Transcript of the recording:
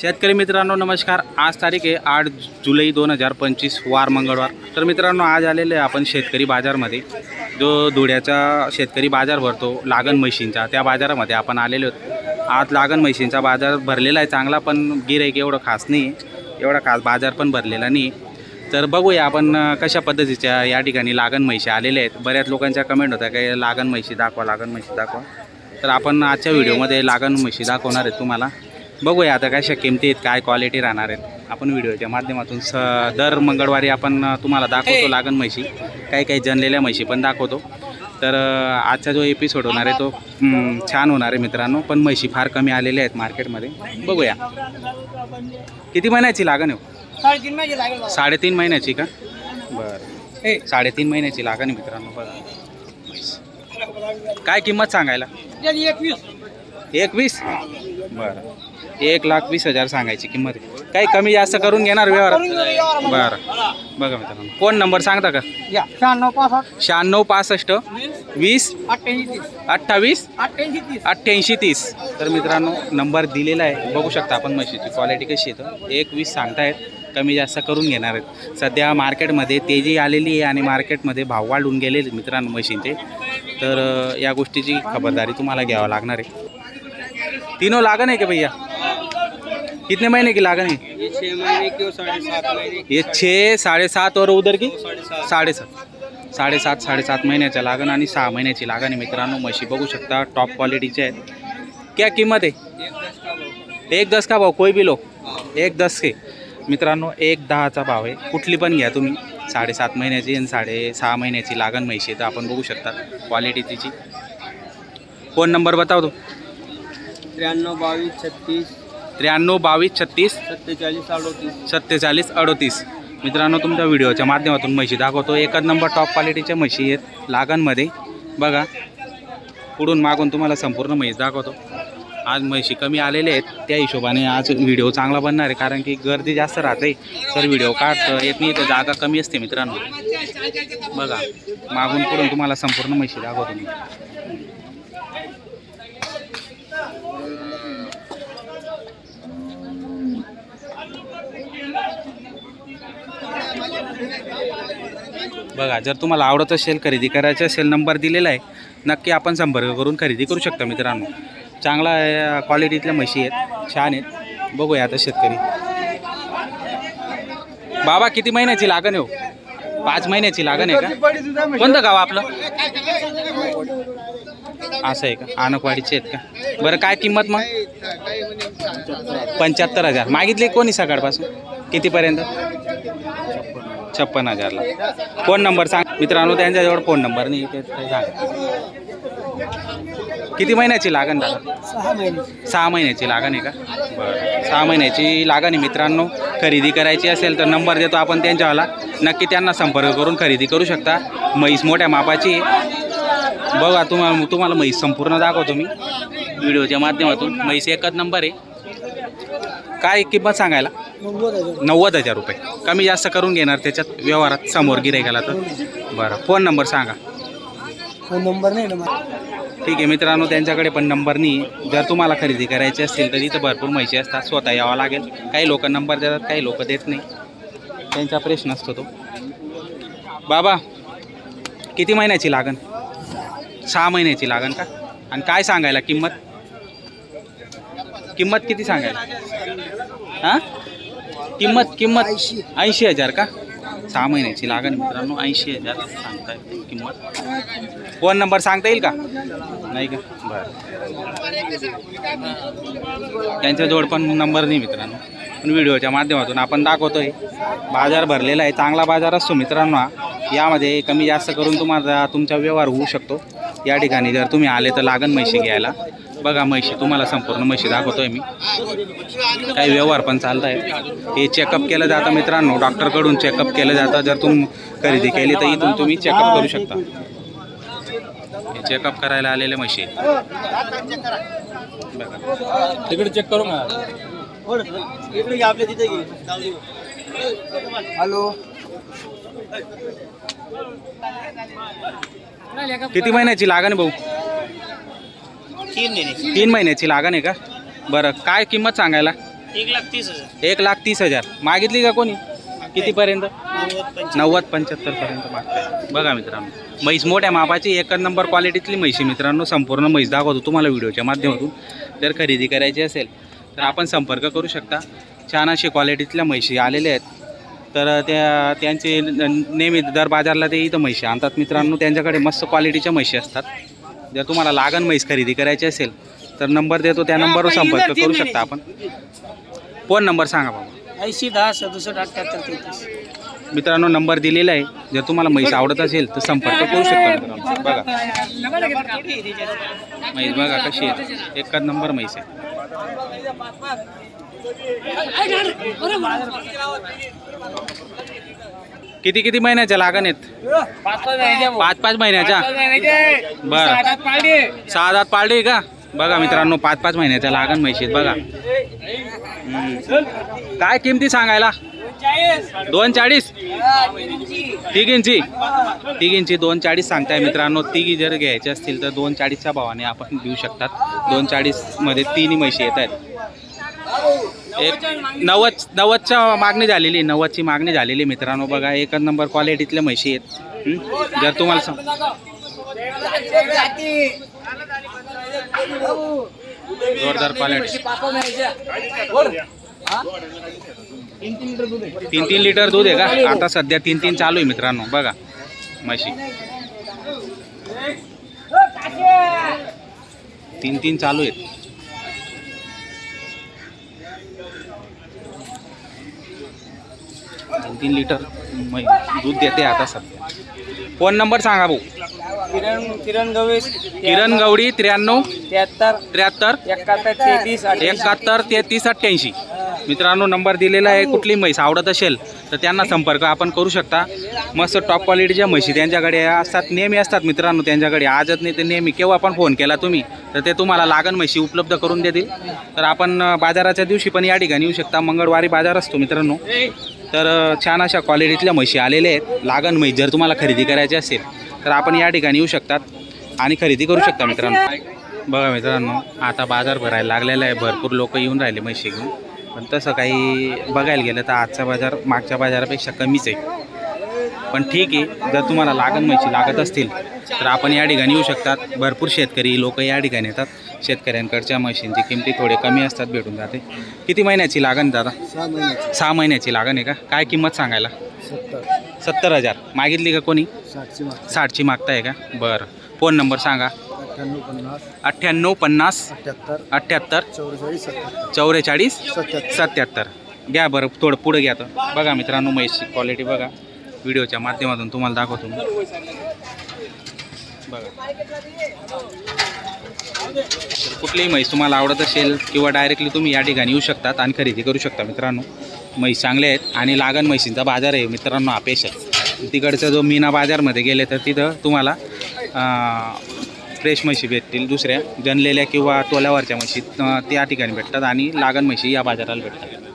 शेतकरी मित्रांनो नमस्कार. आज तारीख आहे आठ जुलै दोन हजार पंचवीस वार मंगळवार. तर मित्रांनो आज आलेले आहे आपण शेतकरी बाजारमध्ये. जो धुळ्याचा शेतकरी बाजार भरतो लागण म्हशींचा त्या बाजारामध्ये आपण आलेलो आहोत. आज लागण म्हशींचा बाजार भरलेला आहे चांगला पण गिराईक एवढं खास नाही. एवढा खास बाजार पण भरलेला नाही. तर बघूया आपण कशा पद्धतीच्या या ठिकाणी लागण म्हशी आलेल्या आहेत. बऱ्याच लोकांच्या कमेंट होत्या की लागण म्हशी दाखवा लागण म्हशी दाखवा. तर आपण आजच्या व्हिडिओमध्ये लागण म्हशी दाखवणार आहेत तुम्हाला. बघूया आता कशा किमती आहेत काय क्वालिटी राहणार आहेत. आपण व्हिडिओच्या माध्यमातून स दर मंगळवारी आपण तुम्हाला दाखवतो लागण म्हशी. काही काही जनलेल्या म्हशी पण दाखवतो. तर आजचा जो एपिसोड होणार आहे तो छान होणार आहे मित्रांनो. पण म्हशी फार कमी आलेल्या आहेत मार्केटमध्ये बघूया. किती महिन्याची लागण आहे हो? साडेतीन महिन्याची का? बरं. साडेतीन महिन्याची लागण आहे मित्रांनो. बघा. काय किंमत सांगायला? एकवीस. एकवीस? बरं. एक लाख वीस हजार सांगायची किंमत. आहे काही कमी जास्त करून घेणार व्यवहार करून घेऊ. बरं. बघा मित्रांनो फोन नंबर सांगता का? या शहाण्णव पासष्ट. शहाण्णव पासष्ट वीस वीस अठ्ठ्याऐंशी तीस. अठ्ठावीस अठ्ठ्याऐंशी तीस. अठ्ठ्याऐंशी तीस. तर मित्रांनो नंबर दिलेला आहे. बघू शकता आपण म्हशीची क्वालिटी कशी आहे एक वीस सांगतायत कमी जास्त करून घेणार आहेत. सध्या मार्केटमध्ये तेजी आलेली आहे आणि मार्केटमध्ये भाव वाढून गेलेले आहेत मित्रांनो म्हशींचे. तर अं, या गोष्टीची खबरदारी तुम्हाला घ्यावं लागणार आहे. तीनों लागन है क्या भैया? कितने महीने की लागन है? ये महीने की और साढ़े सात महीने ये छः साडेसात और उधर की? साढ़े सात। साडेसात साडेसात साडेसात महिन्याच्या लागण आणि सहा महिन्याची लागण आहे मित्रांनो म्हशी बघू शकता टॉप क्वालिटीचे आहेत. क्या किंमत आहे एक दस का भाव? का कोई भी लो. एक दस के. मित्रांनो एक दहाचा भाव आहे. कुठली पण घ्या तुम्ही. साडेसात महिन्याची आणि साडे सहा महिन्याची लागण म्हशी तर आपण बघू शकता क्वालिटी तिची फोन नंबर बताव तो. त्र्याण्णव बावीस छत्तीस त्र्याण्णव बावीस छत्तीस? सत्तेचाळीस अडोतीस. सत्तेचाळीस अडोतीस. मित्रांनो तुमच्या व्हिडिओच्या माध्यमातून म्हशी दाखवतो. एकच नंबर टॉप क्वालिटीच्या म्हशी आहेत लागणमध्ये. बघा पुढून मागून तुम्हाला संपूर्ण म्हैस दाखवतो. आज म्हशी कमी आलेले आहेत. त्या हिशोबाने आज व्हिडिओ चांगला बनणार आहे. कारण की गर्दी जास्त राहते तर व्हिडिओ काढ येत नाही तर जागा कमी असते मित्रांनो. बघा मागून पुढून तुम्हाला संपूर्ण म्हशी दाखवतो मी. बघा जर तुम्हाला आवडत असेल खरेदी करायची असेल नंबर दिलेला आहे. नक्की आपण संपर्क करून खरेदी करू शकता मित्रांनो. चांगला क्वालिटीतल्या म्हशी आहेत छान आहेत. बघूया आता शेतकरी. बाबा किती महिन्याची लागण आहे हो? पाच महिन्याची लागण आहे का? कोणतं गाव आपलं? असं आहे का? आनकवाडीचे आहेत का? बरं काय किंमत मग? पंच्याहत्तर हजार. मागितले कोणी सकाळपासून? कितीपर्यंत? छप्पन हजारला. फोन नंबर सांग. मित्रांनो त्यांच्याजवळ फोन नंबर नाही ते सांग. किती महिन्याची लागण दादा सहा महिने. सहा महिन्याची लागण आहे का? बरं. सहा महिन्याची लागण आहे मित्रांनो. खरेदी करायची असेल तर नंबर देतो आपण त्यांच्यावाला. नक्की त्यांना संपर्क करून खरेदी करू शकता. म्हैस मोठ्या मापाची. बघा तुम्हाला तुम्हाला म्हैस संपूर्ण दाखवतो मी. व्हिडिओच्या माध्यमातून. म्हैस एकच नंबर आहे. काय किंमत सांगायला? नव्वद हजार. रुपये. कमी जास्त करून घेणार त्याच्यात व्यवहारात समोर गिरायकाला तर. बरं फोन नंबर सांगा. फोन नंबर नाही ठीक आहे मित्रांनो त्यांच्याकडे पण नंबर नाही. जर तुम्हाला खरेदी करायची असतील तर इथं भरपूर म्हशी असतात. स्वतः यावं लागेल. काही लोक नंबर देतात काही लोक देत नाही. त्यांचा प्रश्न असतो तो. बाबा किती महिन्याची लागण? सहा महिन्याची लागण का? आणि काय सांगायला? किंमत? किंमत किती सांगायला हां? किंमत किंमत ऐंशी. हजार का? सहा महिन्याची लागण मित्रांनो ऐंशी हजार सांगता येईल किंमत. फोन नंबर सांगता येईल का? नाही का? बरं. त्यांच्याजवळ पण नंबर नाही मित्रांनो. पण व्हिडिओच्या माध्यमातून आपण दाखवतोय. बाजार भरलेला आहे चांगला बाजार असतो मित्रांनो यामध्ये कमी जास्त करून तुम्हाला तुमचा व्यवहार होऊ शकतो. या ठिकाणी जर तुम्ही आले तर लागण पैसे घ्यायला. बघा म्हशी तुम्हाला संपूर्ण म्हशी दाखवतोय मी. काही व्यवहार पण चालत आहेत हे चेकअप केलं जातं मित्रांनो डॉक्टरकडून चेकअप केलं जातं. जर तुम खरेदी केली तर इथून तुम्ही चेकअप करू शकता. हे चेकअप करायला आलेले म्हशी. तिकडे चेक करू हॅलो. किती महिन्याची लागण भाऊ? तीन महिने. तीन महिन्याची लागण आहे का? बरं काय किंमत सांगायला? एक लाख तीस हजार. एक लाख तीस हजार. मागितली का कोणी? कितीपर्यंत? नव्वद पंच्याहत्तरपर्यंत मागताय. बघा मित्रांनो म्हैस मोठ्या मापाची एकच नंबर क्वालिटीतली म्हैशी मित्रांनो. संपूर्ण म्हैस दाखवतो तुम्हाला व्हिडिओच्या माध्यमातून. जर खरेदी करायची असेल तर आपण संपर्क करू शकता. छान अशी क्वालिटीतल्या म्हैशी आलेल्या आहेत. तर त्या त्यांचे नेहमी दर बाजारला ते इथं म्हैशी आणतात मित्रांनो. त्यांच्याकडे मस्त क्वालिटीच्या म्हैशी असतात. जर तुम्हाला लागण म्हैस खरेदी करायची असेल तर नंबर देतो त्या नंबरवर संपर्क करू शकता आपण फोन नंबर सांगा बाबा ऐंशी दहा सदुसष्ट अठ्ठ्याहत्तर तेहतीस मित्रांनो नंबर दिलेला आहे जर तुम्हाला म्हैस आवडत असेल तर संपर्क करू शकता मित्रांनो बघा म्हैस बघा कशी आहे एकच नंबर म्हैस आहे किती किती महिन्याच्या लागण आहेत? पाच पाच महिन्याच्या? बरं. सहा दात पाळले. का? बघा मित्रांनो पाच पाच महिन्याच्या लागण म्हैशी आहेत बघा. हम्म. काय किमती सांगायला? दोन चाळीस तिघ इंची. तिघ इंची दोन चाळीस सांगताय मित्रांनो. तिघी जर घ्यायचे असतील तर दोन चाळीसच्या भावाने आपण देऊ शकतात. दोन चाळीसमध्ये तिन्ही म्हशी येत आहेत. एक नव्वद नव्वदच्या मागणी झालेली नव्वदची मागणी झालेली मित्रांनो. बघा एकच नंबर क्वालिटीतल्या म्हशी आहेत. जर तुम्हाला सांग जोरदार क्वालिटी तीन तीन लिटर दूध आहे का? आता सध्या तीन तीन चालू आहे मित्रांनो. बघा म्हशी. तीन तीन चालू आहेत. तीन लिटर मै- दूध देते आता सध्या फोन नंबर सांगा भाऊ. किरण किरण गवेश किरण गवडी त्र्याण्णव त्र्याहत्तर त्र्याहत्तर एकाहत्तर तेहतीस एकाहत्तर तेहतीस अठ्ठ्याऐंशी. मित्रांनो नंबर दिलेला आहे कुठली म्हैस? आवडत असेल तर त्यांना संपर्क आपण करू शकता. मस्त टॉप क्वालिटीच्या म्हशी त्यांच्याकडे असतात नेहमी असतात मित्रांनो त्यांच्याकडे. आजच नाही तर नेहमी केव्हा पण फोन केला तुम्ही तर ते तुम्हाला लागण म्हशी उपलब्ध करून देतील. तर आपण अं, बाजाराच्या दिवशी पण या ठिकाणी येऊ शकता. मंगळवारी बाजार असतो मित्रांनो. तर छान अशा क्वालिटीतल्या म्हशी आलेल्या आहेत. लागण म्हैस जर तुम्हाला खरेदी करायची असेल तर आपण या ठिकाणी येऊ शकतात आणि खरेदी करू शकता मित्रांनो. बघा मित्रांनो आता बाजार भरायला लागलेला आहे. भरपूर लोक येऊन राहिले म्हशी घेऊन. पण तसं काही बघायला गेलं तर आजचा बाजार मागच्या बाजारापेक्षा कमीच आहे. पण ठीक आहे जर तुम्हाला लागण म्हशी लागत असतील तर आपण या ठिकाणी येऊ शकतात. भरपूर शेतकरी लोक या ठिकाणी येतात. शेतकऱ्यांकडच्या म्हशींची किमती थोडे कमी असतात भेटून जाते. किती महिन्याची लागण दादा? सहा महिन्याचे. लागण आहे का? काय किंमत सांगायला? सत्तर. सत्तर हजार. मागितली का कोणी? साठची मागताय. का? बरं. फोन नंबर सांगा. अठ्ठ्याण्णव पन्नास. अठ्ठ्याहत्तर. चौवेचाळीस सत्याहत्तर घ्या बरं थोडं पुढं घ्या तर बघा मित्रांनो म्हैसची क्वालिटी बघा. व्हिडिओच्या माध्यमातून तुम्हाला दाखवतो कुठलीही म्हैस तुम्हाला आवडत असेल किंवा डायरेक्टली तुम्ही या ठिकाणी येऊ शकतात आणि खरेदी करू शकता मित्रांनो. म्हैस चांगले आहेत आणि लागण म्हैसींचा बाजार आहे मित्रांनो हा आहे तिकडचा जो मीना बाजारमध्ये गेले तर तिथं तुम्हाला फ्रेश म्हशी भेटतील दुसऱ्या जनलेल्या किंवा तोल्यावरच्या म्हशी त्या ठिकाणी भेटतात आणि लागण म्हशी या बाजाराला भेटतात.